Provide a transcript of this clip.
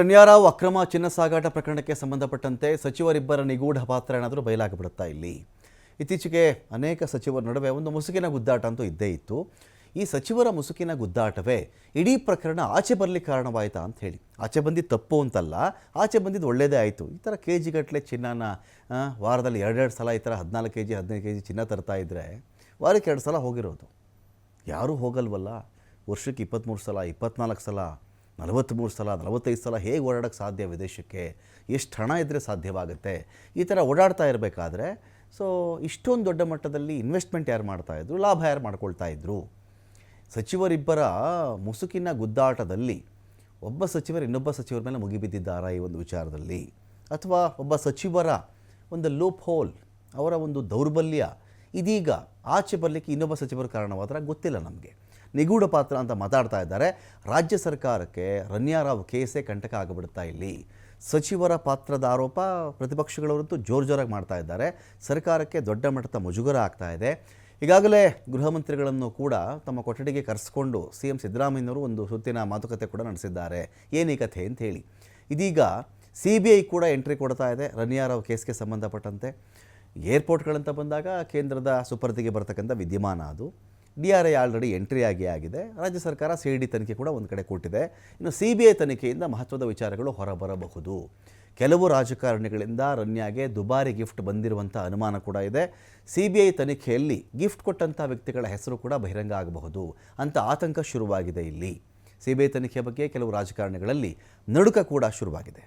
ರಣ್ಯಾರಾವ್ ಅಕ್ರಮ ಚಿನ್ನ ಸಾಗಾಟ ಪ್ರಕರಣಕ್ಕೆ ಸಂಬಂಧಪಟ್ಟಂತೆ ಸಚಿವರಿಬ್ಬರ ನಿಗೂಢ ಪಾತ್ರ ಏನಾದರೂ ಬಯಲಾಗಿಬಿಡುತ್ತಾ ಇಲ್ಲಿ? ಇತ್ತೀಚೆಗೆ ಅನೇಕ ಸಚಿವರ ನಡುವೆ ಒಂದು ಮುಸುಕಿನ ಗುದ್ದಾಟ ಅಂತೂ ಇದ್ದೇ ಇತ್ತು. ಈ ಸಚಿವರ ಮುಸುಕಿನ ಗುದ್ದಾಟವೇ ಇಡೀ ಪ್ರಕರಣ ಆಚೆ ಬರಲಿಕ್ಕೆ ಕಾರಣವಾಯಿತಾ ಅಂತ ಹೇಳಿ. ಆಚೆ ಬಂದಿದ್ದು ತಪ್ಪು ಅಂತಲ್ಲ, ಆಚೆ ಬಂದಿದ್ದು ಒಳ್ಳೆಯದೇ ಆಯಿತು. ಈ ಥರ ಕೆ ಜಿಗಟ್ಟಲೆ ಚಿನ್ನನ ವಾರದಲ್ಲಿ ಎರಡೆರಡು ಸಲ ಈ ಥರ ಹದಿನಾಲ್ಕು ಕೆ ಜಿ ಹದಿನೈದು ಕೆ ಜಿ ಚಿನ್ನ ತರ್ತಾ ಇದ್ದರೆ ವಾರಕ್ಕೆ ಎರಡು ಸಲ ಹೋಗಿರೋದು. ಯಾರೂ ಹೋಗಲ್ವಲ್ಲ? ವರ್ಷಕ್ಕೆ ಇಪ್ಪತ್ತ್ಮೂರು ಸಲ ಇಪ್ಪತ್ನಾಲ್ಕು ಸಲ, ನಲವತ್ತ್ಮೂರು ಸಲ, ನಲವತ್ತೈದು ಸಲ ಹೇಗೆ ಓಡಾಡೋಕ್ಕೆ ಸಾಧ್ಯ ವಿದೇಶಕ್ಕೆ? ಎಷ್ಟು ಹಣ ಇದ್ದರೆ ಸಾಧ್ಯವಾಗುತ್ತೆ? ಈ ಥರ ಓಡಾಡ್ತಾ ಇರಬೇಕಾದ್ರೆ ಸೊ ಇಷ್ಟೊಂದು ದೊಡ್ಡ ಮಟ್ಟದಲ್ಲಿ ಇನ್ವೆಸ್ಟ್ಮೆಂಟ್ ಯಾರು ಮಾಡ್ತಾಯಿದ್ರು ಲಾಭ ಯಾರು ಮಾಡ್ಕೊಳ್ತಾ ಇದ್ರು? ಸಚಿವರಿಬ್ಬರ ಮುಸುಕಿನ ಗುದ್ದಾಟದಲ್ಲಿ, ಒಬ್ಬ ಸಚಿವರು ಇನ್ನೊಬ್ಬ ಸಚಿವರ ಮೇಲೆ ಮುಗಿಬಿದ್ದಿದ್ದಾರಾ ಈ ಒಂದು ವಿಚಾರದಲ್ಲಿ? ಅಥವಾ ಒಬ್ಬ ಸಚಿವರ ಒಂದು ಲೂಪ್ ಹೋಲ್ ಅವರ ಒಂದು ದೌರ್ಬಲ್ಯ, ಇದೀಗ ಆಚೆ ಬರಲಿಕ್ಕೆ ಇನ್ನೊಬ್ಬ ಸಚಿವರು ಕಾರಣವಾದರೆ ಗೊತ್ತಿಲ್ಲ ನಮಗೆ. ನಿಗೂಢ ಪಾತ್ರ ಅಂತ ಮಾತಾಡ್ತಾ ಇದ್ದಾರೆ. ರಾಜ್ಯ ಸರ್ಕಾರಕ್ಕೆ ರನ್ಯಾರಾವ್ ಕೇಸೇ ಕಂಟಕ ಆಗಿಬಿಡ್ತಾ ಇಲ್ಲಿ. ಸಚಿವರ ಪಾತ್ರದ ಆರೋಪ ಪ್ರತಿಪಕ್ಷಗಳವರಂತೂ ಜೋರು ಜೋರಾಗಿ ಮಾಡ್ತಾ ಇದ್ದಾರೆ. ಸರ್ಕಾರಕ್ಕೆ ದೊಡ್ಡ ಮಟ್ಟದ ಮುಜುಗರ ಆಗ್ತಾ ಇದೆ. ಈಗಾಗಲೇ ಗೃಹ ಮಂತ್ರಿಗಳನ್ನು ಕೂಡ ತಮ್ಮ ಕೊಠಡಿಗೆ ಕರೆಸ್ಕೊಂಡು ಸಿ ಎಂ ಸಿದ್ದರಾಮಯ್ಯನವರು ಒಂದು ಸುತ್ತಿನ ಮಾತುಕತೆ ಕೂಡ ನಡೆಸಿದ್ದಾರೆ. ಏನೀ ಕಥೆ ಅಂತ ಹೇಳಿ. ಇದೀಗ ಸಿ ಬಿ ಐ ಕೂಡ ಎಂಟ್ರಿ ಕೊಡ್ತಾ ಇದೆ ರನಿಯಾರಾವ್ ಕೇಸ್ಗೆ ಸಂಬಂಧಪಟ್ಟಂತೆ. ಏರ್ಪೋರ್ಟ್ಗಳಂತ ಬಂದಾಗ ಕೇಂದ್ರದ ಸುಪರ್ದಿಗೆ ಬರ್ತಕ್ಕಂಥ ವಿದ್ಯಮಾನ ಅದು. D R I already entry ಆಗಿ ಆಗಿದೆ. ರಾಜ್ಯ ಸರ್ಕಾರ ಸಿ ಡಿ ತನಿಖೆ ಕೂಡ ಒಂದು ಕಡೆ ಕೊಟ್ಟಿದೆ. ಇನ್ನು ಸಿ ಬಿ ಐ ತನಿಖೆಯಿಂದ ಮಹತ್ವದ ವಿಚಾರಗಳು ಹೊರಬರಬಹುದು. ಕೆಲವು ರಾಜಕಾರಣಿಗಳಿಂದ ರನ್ಯಾಗೆ ದುಬಾರಿ ಗಿಫ್ಟ್ ಬಂದಿರುವಂಥ ಅನುಮಾನ ಕೂಡ ಇದೆ. ಸಿ ಬಿ ಐ ತನಿಖೆಯಲ್ಲಿ ಗಿಫ್ಟ್ ಕೊಟ್ಟಂಥ ವ್ಯಕ್ತಿಗಳ ಹೆಸರು ಕೂಡ ಬಹಿರಂಗ ಆಗಬಹುದು. ಅಂತ ಆತಂಕ ಶುರುವಾಗಿದೆ ಇಲ್ಲಿ. ಸಿ ಬಿ ಐ ತನಿಖೆ ಬಗ್ಗೆ ಕೆಲವು ರಾಜಕಾರಣಿಗಳಲ್ಲಿ ನಡುಕ ಕೂಡ ಶುರುವಾಗಿದೆ.